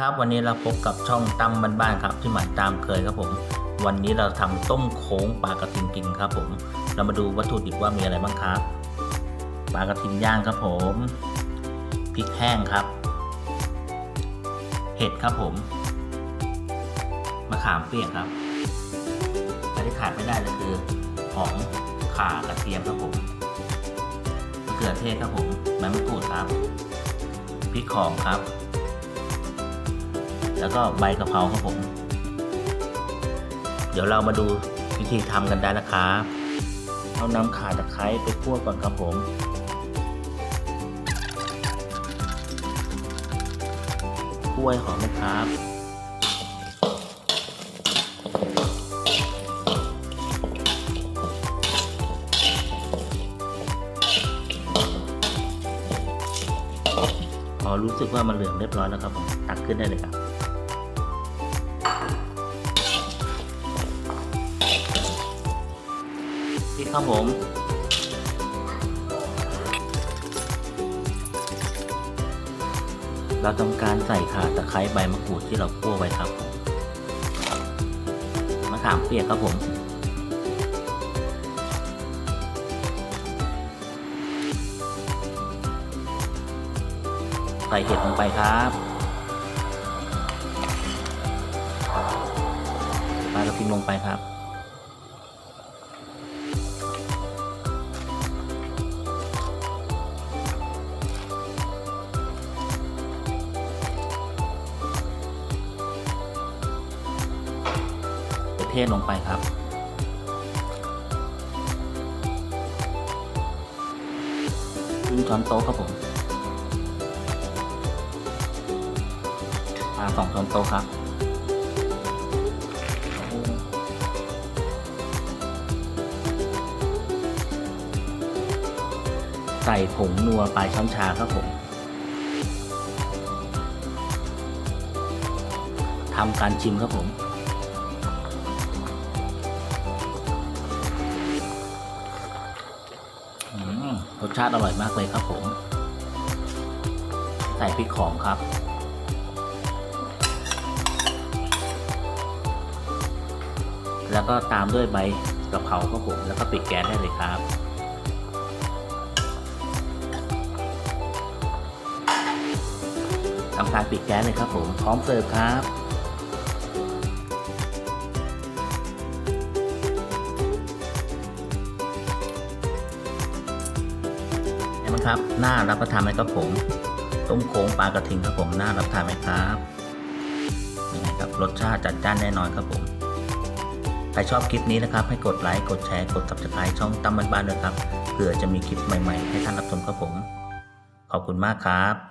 ครับวันนี้เราพบกับช่องตั้มบ้านๆครับที่หมายตามเคยครับผม วันนี้เราทำต้มโค้งปลากระทิงกินครับผม เรามาดูวัตถุดิบว่ามีอะไรบ้างครับปลากระทิงย่างครับผมพริกแห้งครับ เห็ดครับผมมะขามเปียกครับอันที่ขาดไม่ได้เลยคือหอมข่ากระเทียมครับผมมะเขือเทศครับผมใบมะกรูดครับพริกหอมครับ แล้วก็ใบกะเพราครับผม เดี๋ยวเรามาดูวิธีทำกันได้นะครับเอานำข่าตะไคร้ไปคั่วก่อนครับผม คั่วให้หอมเลยครับ พอรู้สึกว่ามันเหลืองเรียบร้อยแล้วครับผม ตักขึ้นได้เลยครับ ครับผม เราทำการใส่ข่าตะไคร้ใบมะกรูดที่เราคั่วไว้ครับ มะขามเปียกครับผม ใส่เห็ดลงไปครับปลากระพิมลงไปครับ เทศลงไปครับครึ่งช้อนโต๊ะครับผมปลาสองช้อนโต๊ะครับใส่ผงนัวปลายช้อนชาครับผมทำการชิมครับผม รสชาติอร่อยมากเลยครับผม ใส่พริกหอมครับ แล้วก็ตามด้วยใบกะเพราครับผมแล้วก็ปิดแก๊สได้เลยครับทำการปิดแก๊สเลยครับผมพร้อมเสิร์ฟครับ นไหมครับ น่ารับประทานไหมครับผมต้มโค้งปลากระทิงครับผมน่ารับประทานไหมครับยังไงครับรสชาติจัดจ้านแน่นอนครับผมใครชอบคลิปนี้นะครับ ให้กดไลค์กดแชร์กด subscribe ช่องตั้มบ้านๆด้วยครับเผื่อจะมีคลิปใหม่ๆ ให้ท่านรับชมครับผม ขอบคุณมากครับ